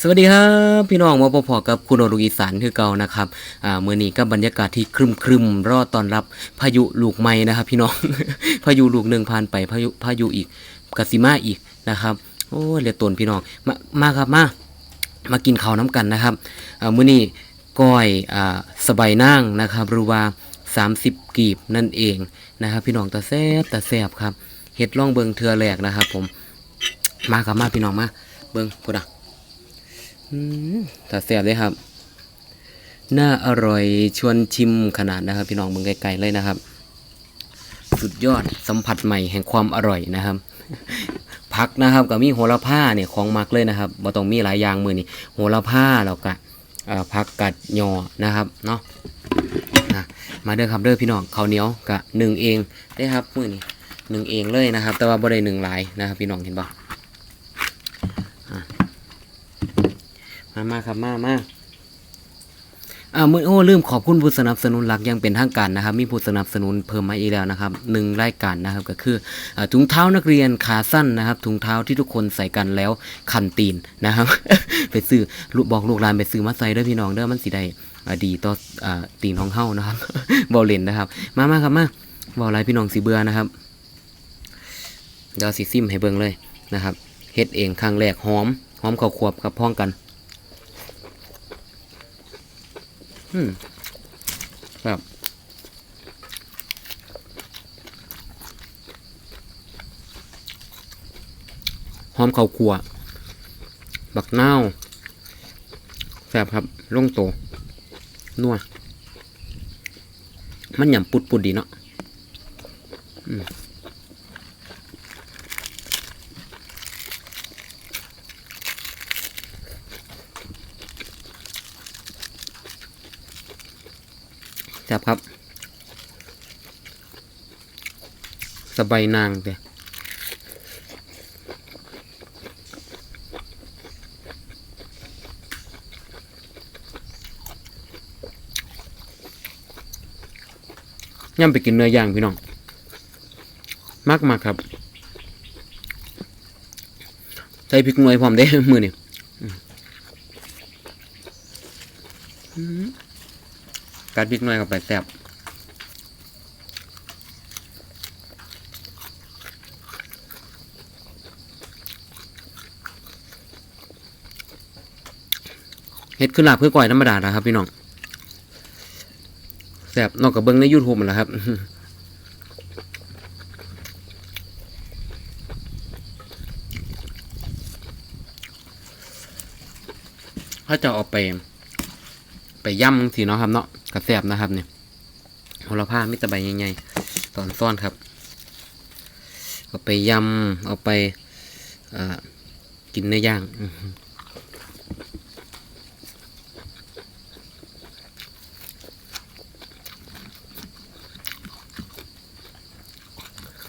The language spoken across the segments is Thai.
สวัสดีครับพี่น้องมาพอๆกับคุณโอรุอีสานคือเก่านะครับอ่าเมื่อนี้ก็บรรยากาศที่ครึมครึมๆรอตอนรับพายุลูกใหม่นะครับ พี่น้อง พายุลูกหนึ่งผ่านไปพายุพายุอีกกสิมาอีกนะครับ โอ้เรียตนพี่น้องมามาครับมามากินข้าวน้ำกันนะครับอ่ามื้อนี้ก้อยอ่าสบายนั่งนะครับหรือว่า 30 กีบนั่นเองนะครับ พี่น้องตาแซบตาแซบครับเฮ็ดล่องเบิงเทือแรกนะครับ ผมมาครับมาพี่น้องมาเบิงพูดอะ ถ้าแซ่บเลยครับ น่าอร่อยชวนชิมขนาดนะครับ พี่น้องเมืองไกลๆเลยนะครับ สุดยอดสัมผัสใหม่แห่งความอร่อยนะครับผักนะครับกับมีโหระพาเนี่ยของมักเลยนะครับบ่ต้องมีหลายอย่างมือนี่โหระพาแล้วก็เอ่อผักกัดยอนะครับเนาะนะมาเด้อครับเด้อพี่น้องข้าวเหนียวกะหนึ่งเองได้ครับมือนี่หนึ่งเองเลยนะครับ แต่ว่าบ่ได้หนึ่งหลายนะครับ พี่น้องเห็นป มามาครับมามาอ่ามือโอ้ลืมขอบคุณผู้สนับสนุนหลักยังเป็นทางการนะครับ มีผู้สนับสนุนเพิ่มมาอีกแล้วนะครับหนึ่งรายการนะครับก็คืออถุงเท้านักเรียนขาสั้นนะครับถุงเท้าที่ทุกคนใส่กันแล้วคันตีนนะครับ ไปซื้อลูกบอกลูกหลานไปซื้อมาใส่ด้อพี่น้องเด้อมันสิได้อ่าดีต่ออตีนของเฮานะครับบอลเลนนะครับ มามาครับมาบอลไรพี่น้องสีเบื่อนะครับเดี๋ยวสิซิมให้เบิ่งเลยนะครับเฮ็ดเองครั้งแรกหอมหอมข้าวควบกับพ้องกัน อืมครับหอมข้าวคั่วบักนาวแซ่บครับลงโตนัวมันหยำปุดปุดๆดีเนาะอืม แซ่บครับสบายนางเด้ย่ำไปกินเนื้อย่างพี่น้องมากมากครับ ใส่พริกหน่วยพร้อมได้มือนี่อืม กัดพริกน่วยเข้าไปแซ่บเฮ็ดขึ้นลาบเพื่อก่อยธรรมดานะครับ พี่น้องแซ่บนอกกับเบิ้งใน YouTube มแล้วครับถ้าจะเอาไป ไปย่ำสิเนาะครับเนาะ กระแซบนะครับเนี่ยโหระพามิตรใบใหญ่ๆตอนซ่อนครับ เอาไปยำเอาไปกินเนื้อย่าง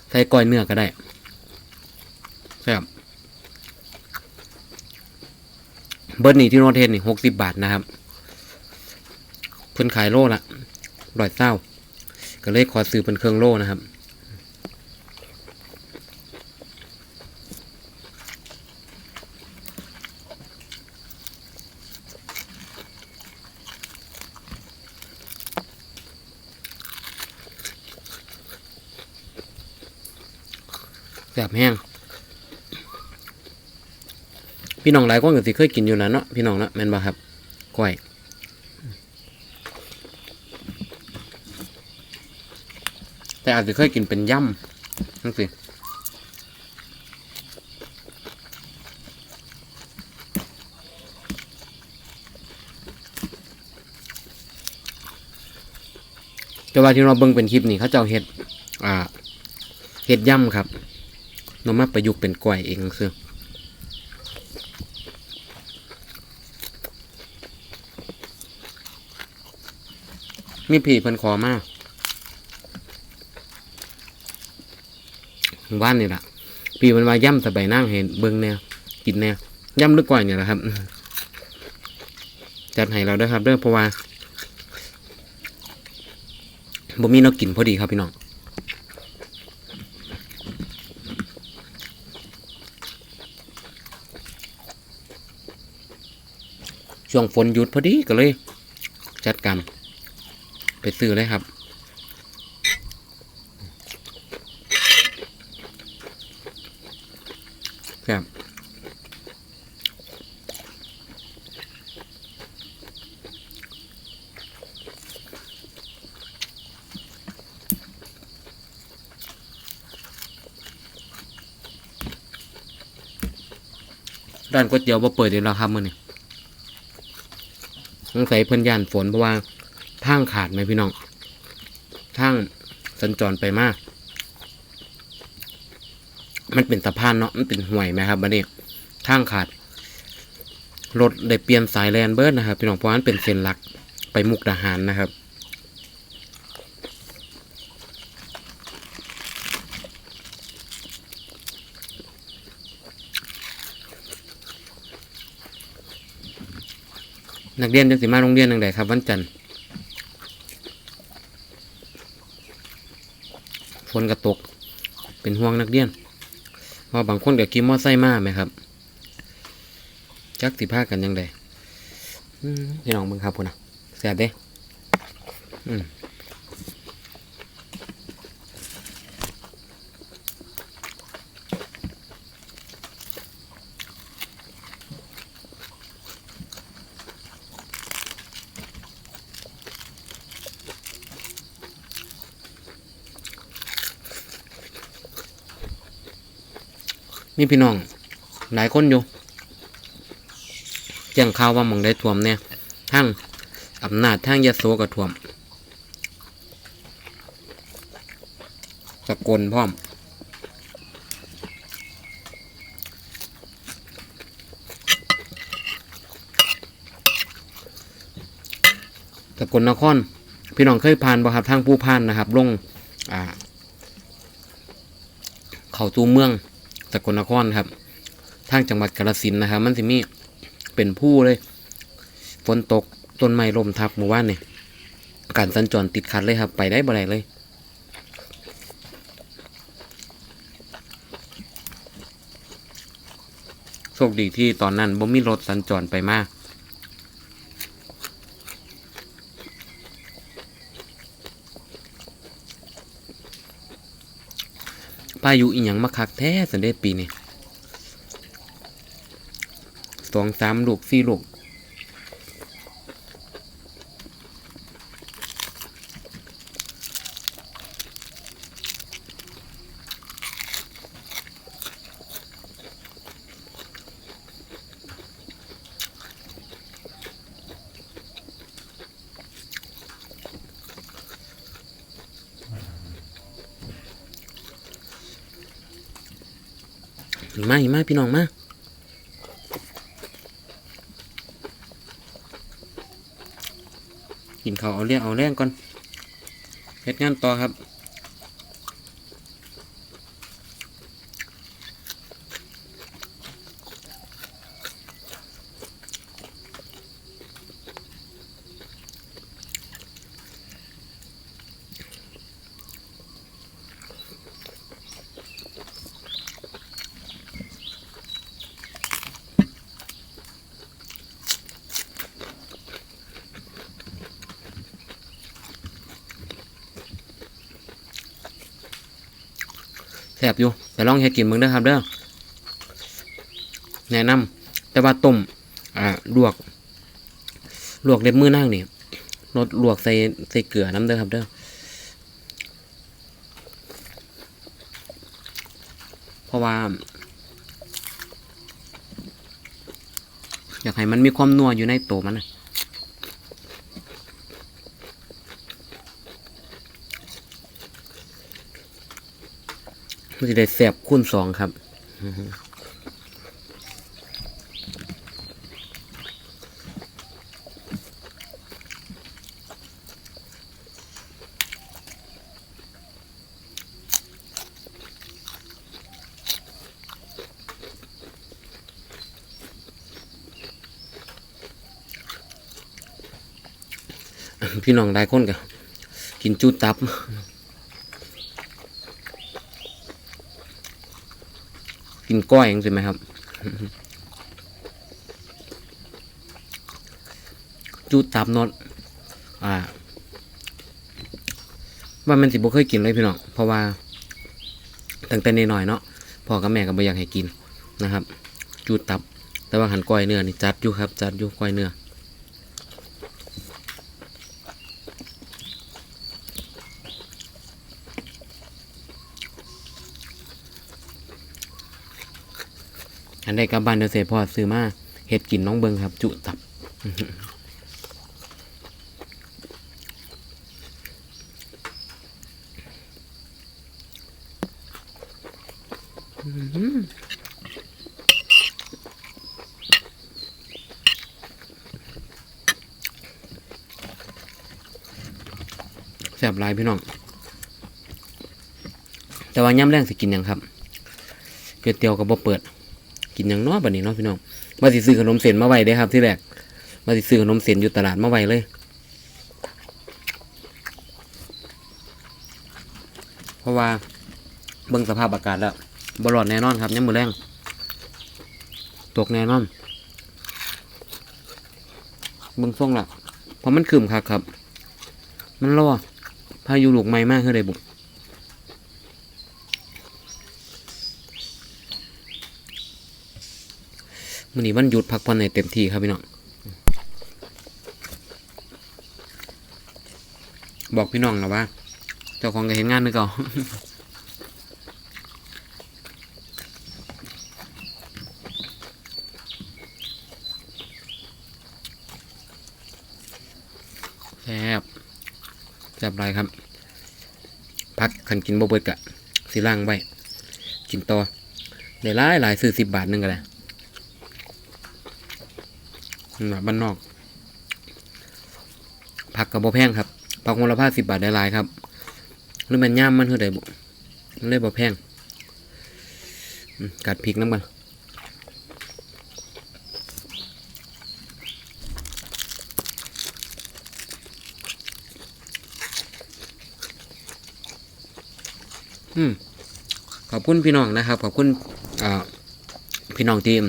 ใส่ก้อยเนื้อก็ได้แซ่บเบิร์ดนี่ที่โนเทนนี่หกสิบบาทนะครับ พิ่นขายโลละร้อยเศร้าก็เลยขอซื้อเป็นเครื่องโลนะครับแซ่บแห้ง พี่น้องหลายคนก็สิเคยกินอยู่นะเนาะพี่น้องเนาะแม่นบ่ครับก้อย แต่อาจจะเคยกินเป็นย่ำนั่นสิแต่ว่าที่เราเบิ่งเป็นคลิปนี่เขาเจ้าเฮ็ดอ่าเฮ็ดย่ำครับเรามาประยุกต์เป็นกล้วยเองคือมีผีเพิ่นขอมาก ว่านนี่แหละพี่มันมาย่ำสบายนั่งเห็นเบิ้งแนวกินแนวย่ำลึกกว่าเนี่ยแหละครับ จัดให้เราด้วยครับเด้องเพราะว่าบ่มีเรากินพอดีครับพี่น้องช่วงฝนหยุดพอดีก็เลย จัดการไปซื้อเลยครับ ครับร้านก๋วยเตี๋ยวบ่เปิดอยู่แล้วครับมื้อนี้สงสัยเพิ่นย่านฝนเพราะว่าทางขาดไหมพี่น้องทางสัญจรไปมาก มันเป็นสะพานเนาะมันเป็นห่วยไหมครับบัดนี้ทางขาดรถได้เปลี่ยนสายแลนเบิร์ดนะครับพี่น้องเพราะว่ามันเป็นเส้นหลักไปมุกดาหารนะครับนักเรียนจะสิมาโรงเรียนยังไงครับวันจันทร์ฝนกระตก เป็นห่วงนักเรียน พราบางคนก็กินมอไซค์มาไหมครับ จักสิพากันยังไงพี่น้องมึงครับพุ่นนะแสบเด้อืม มีพี่น้อง หลายคนอยู่แจ้งข่าวว่ามองได้ท่วมเนี่ยทั้งอำนาจทั้งยะโสก็ท่วมสกลพร้อมสกลนคร พี่น้องเคยผ่านบ่ครับทางผู้ผ่านนะครับ ลง อ่า เข้าตูเมือง สกลนครครับ ทางจังหวัดกาฬสินนะครับ มันสิมีเป็นผู้เลย ฝนตกต้นไม้ลมทับหมู่บ้านเนี่ยการสัญจรติดขัดเลยครับ ไปได้บ่ได้เลยโชคดีที่ตอนนั้นบ่มีรถสัญจรไปมากายุอีหยังมาคักแท้สันเดปีนี้สองสามลูกสี่ลูก มาหิมาพี่น้องมากินข้าวเอาเรียกเอาแรงก่อนเฮ็ดงานต่อครับ แซ่บอยู่แต่ลองเฮ็ดกินเบิ่งเด้อครับเด้อแนะนำแต่ว่าต้มอ่าลวก ลวกเล็บมือนั่งนี่รสลวกใส่ใส่เกลือน้ำเด้อครับเด้อเพราะว่า อยากให้มันมีความนัวอยู่ในตัวมันนะ มันจะได้แซ่บคูณสองครับพี่น้องได้คนกันกินจูตับ กินก้อยยังสิไหมครับจุตับนอดอ่าว่ามันสิบ่เคยกินเลยพี่น้องเพราะว่าตั้งแต่นหน่อยเนาะพ่อกับแม่ก็บ่อยากให้กินนะครับจุตับ แต่ว่าหันก้อยเนื้อนี่จัดอยู่ครับ จัดอยู่ก้อยเนื้อ อันใดกลับบ้านเดี๋ยวเสีพอซื้อมาเฮ็ดกินน้องเบิงครับ จุตับแซ่บลายพี่น้อง แต่ว่าย่ำแรงสิกินยังครับเกี๊ยวเตียวก็บ่เปิด กินหยังนาะบัดนี้เนาะพี่น้องว่าสิซื้อขนมเส้นมาไว้เด้ครับที่แรกว่าสิซื้อขนมเส้นอยู่ตลาดมาไว้เลยเพราะว่าเบิ่งสภาพอากาศแล้วบ่รอดแน่นอนครับย่ำมือแรงตกแน่นอนเบิ่งทรงละเพราะมันคืมคักครับ มันรอพายุลูกใหม่มากเท่าใดบุก มื้อนี้วันหยุดพักผ่อนในเต็มที่ครับพี่น้องบอกพี่น้องนะว่า เจ้าของก็เห็นงานนึกเอาแซ่บแซ่บไรครับ พักขันกินบ่เบิดกะสิล่างไว้ กินต่อได้หลายหลายซื้อสิบบาทหนึงก็ได้แบบบ้านนอก ผักกับบ่แพงครับ ผักมูลค่าสิบบาทได้หลายครับหรือมันย่ามมันเท่าใดบุมันเลยบ่แพงกัดพริกน้ำมันขอบคุณพี่น้องนะครับ ขอบคุณพี่น้องทีม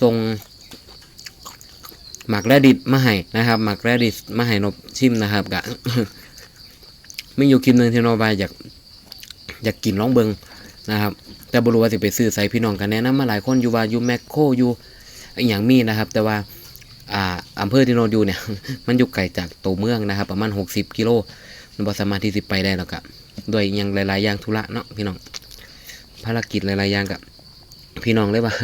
ส่ง หมักแรดิตมาให้นะครับหมักแรดิตมาให้นบชิมนะครับกะไม่อยู่คลิปหนึ่งที่นอบายอยากอยากกินร้องเบิงนะครับ แต่บรูว่าสิไปซื้อใส่พี่น้องกันแนะนำมาหลายคนอยู่ว่าอยู่แมคโครอยู่อย่างมีนะครับ แต่ว่าอ่าอำเภอที่โนนอยู่เนี่ย มันอยู่ไกลจากตัวเมืองนะครับ ประมาณ 60 กิโลมันบ่สามารถที่สิไปได้หรอกครับด้วยอหยังหลายๆอย่างธุระเนาะพี่น้องภารกิจหลายๆอย่างกับพี่น้องเลยว่า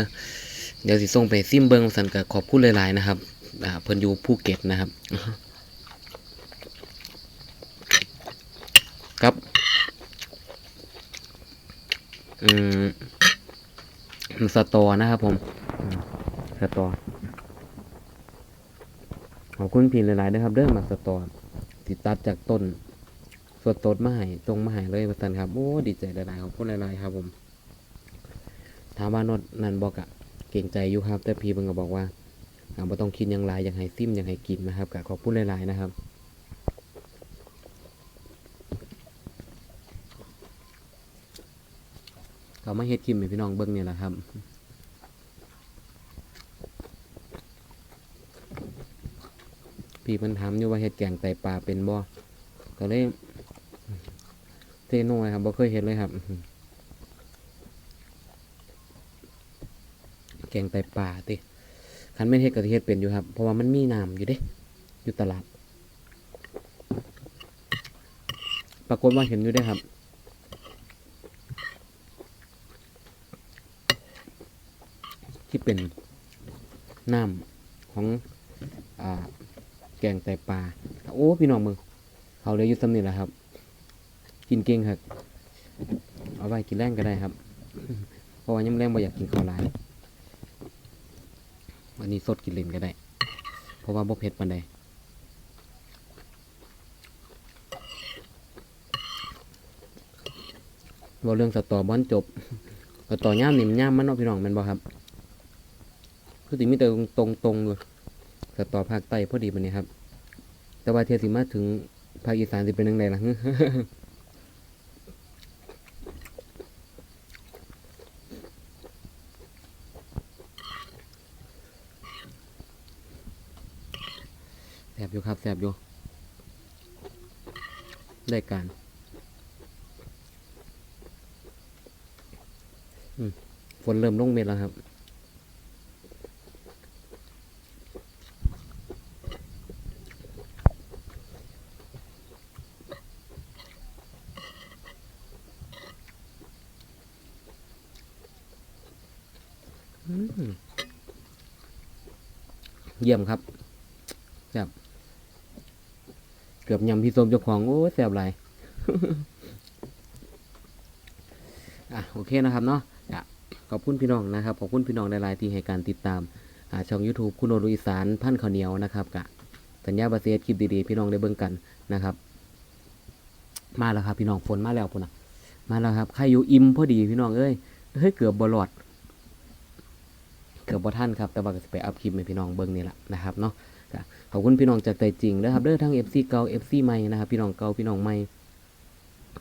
เดี๋ยวสิส่งไปซิมเบิงสันกับขอบคุณหลายๆนะครับ อ่าเพิ่นอยู่ภูเก็ตนะครับ ครับ อืมสตอนะครับผม สตอขอบคุณพี่หลายๆนะครับเรื่องมาสตอติดตัดจากต้นสดตดมาให้ตรงมาให้เลยประสันครับ โอ้ดีใจหลายๆขอบคุณหลายๆครับผมถามว่านดนันบอกอะเก่งใจอยู่ครับ แต่พี่เพิ่งก็บอกว่า บ่ต้องคิดอย่างไรอยากให้ซิมอยากให้กินนะครับกะขอบคุณหลายๆนะครับเขามาเฮ็ดคลิปให้พี่น้องเบิ่งเนี่ยแหละครับพี่เพิ่นถามอยู่ว่าเฮ็ดแกงไตปลาเป็นบ่ก็เลยเทโน่ครับบ่เคยเห็นเลยครับแกงไตปลาติ คันไม่นเฮ็ดก็สิเฮ็ดเป็นอยู่ครับ เพราะว่ามันมีน้ำอยู่เด้ อยู่ตลาด ปรากฏว่าเห็นอยู่ได้ครับ ที่เป็นน้ำของอ่าแกงไตปลา โอ้ พี่น้องมึง เขาเลยอยู่สำนี่แหละครับ กินเก่งครับ เอาไว้กินแรงก็ได้ครับ เพราะว่ายังแรงบ่อยากกินข้าวหลาย วันนี้สดกินเล่นก็ได้ เพราะว่าบ่เผ็ดปานใดบ่เรื่องสตอบอนจบสตอย่ามนี่มันย่ามมันเนาะพี่น้องม่นบ่ครับ คือสิมีแต่ตรงตรงๆอยู่สตอภาคใต้พอดีปานนี้ครับ แต่ว่าเทียสิมาถึงภาคอีสานสิเป็นจังไดล่ะ บอยู่ครับแสบอยู่ได้การฝนเริ่มลงเม็ดแล้วครับเยี่ยมครับแซ่บ กือบยำพี่สมเจ้าของโอ้แซ่บหลายอะโอเคนะครับเนาะขอบคุณพี่น้องนะครับขอบคุณพี่น้องหลายๆที่ให้การติดตามอ่าช่อง YouTube คุณโอรุอีสานพันข้าวเหนียวนะครับกะสัญญาบาเซียคลิปดีๆ พี่น้องได้เบิ่งกันนะครับ มาแล้วครับพี่น้องฝนมาแล้วพุ่นนะมาแล้วครับใครอยู่อิ่มพอดีพี่น้องเอ้ยเฮ้ยเกือบบอลอดเกือบบ่ท่านครับแต่ว่าก็สิไปอัพคลิปให้พี่น้องเบิ่งนี่แหละนะครับเนาะ ขอบคุณพี่น้องจากใจจริงนะครับเด้อทั้ง FC เก่า FC ใหม่นะครับพี่น้องเก่าพี่น้องใหม่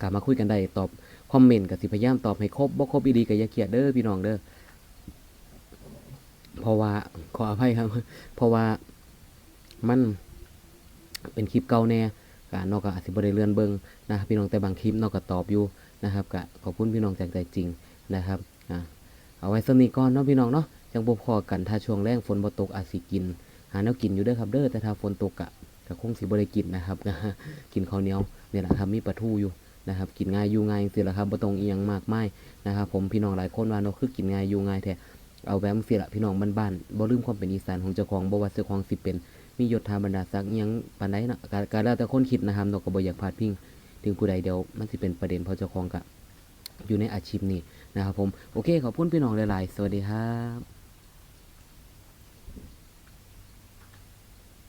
กลับมาคุยกันได้ตอบคอมเมนต์ก็สิพยายามตอบให้ครบบ่ครบอีดีก็อย่าเครียดเด้อพี่น้องเด้อเพราะว่าขออภัยครับ เพราะว่ามันเป็นคลิปเก่าแน่ก็นอกก็อาจสิบ่ได้เลื่อนเบิ่งนะครับพี่น้องแต่บางคลิปนอกก็ตอบอยู่นะครับก็ขอบคุณพี่น้องจากใจจริงนะครับอ่าเอาไว้สนีก่อนเนาะพี่น้องเนาะจังบ่พอกันถ้าช่วงแรงฝนบ่ตกอาจสิกิน หาแนวกินอยู่เด้อครับเด้อแต่ถ้าฝนตกกะก็คงสิบ่ได้กินนะครับกินข้าวเหนียวเนี่ยแหละครับมีปลาทูอยู่นะครับกินง่ายอยู่ง่ายจังซี่ล่ะครับบ่ต้องอียังมากไมายนะครับผมพี่น้องหลายคนว่าเนาะคือกินง่ายอยู่ง่ายแท้เอาแบบจังซี่ล่ะพี่น้องบ้านๆบ่ลืมความเป็นอีสานของเจ้าของบ่ว่าเจ้าของสิเป็นมียศถาบรรดาศักดิ์ยังปานใดนาะก็แล้วแต่คนคิดนะครับเนาะก็บ่อยากพาดพิงถึงผู้ใดเดียวมันสิเป็นประเด็นเพราะเจ้าของก็อยู่ในอาชีพนี้นะครับผมโอเคขอบคุณพี่น้องหลายๆ สวัสดีครับ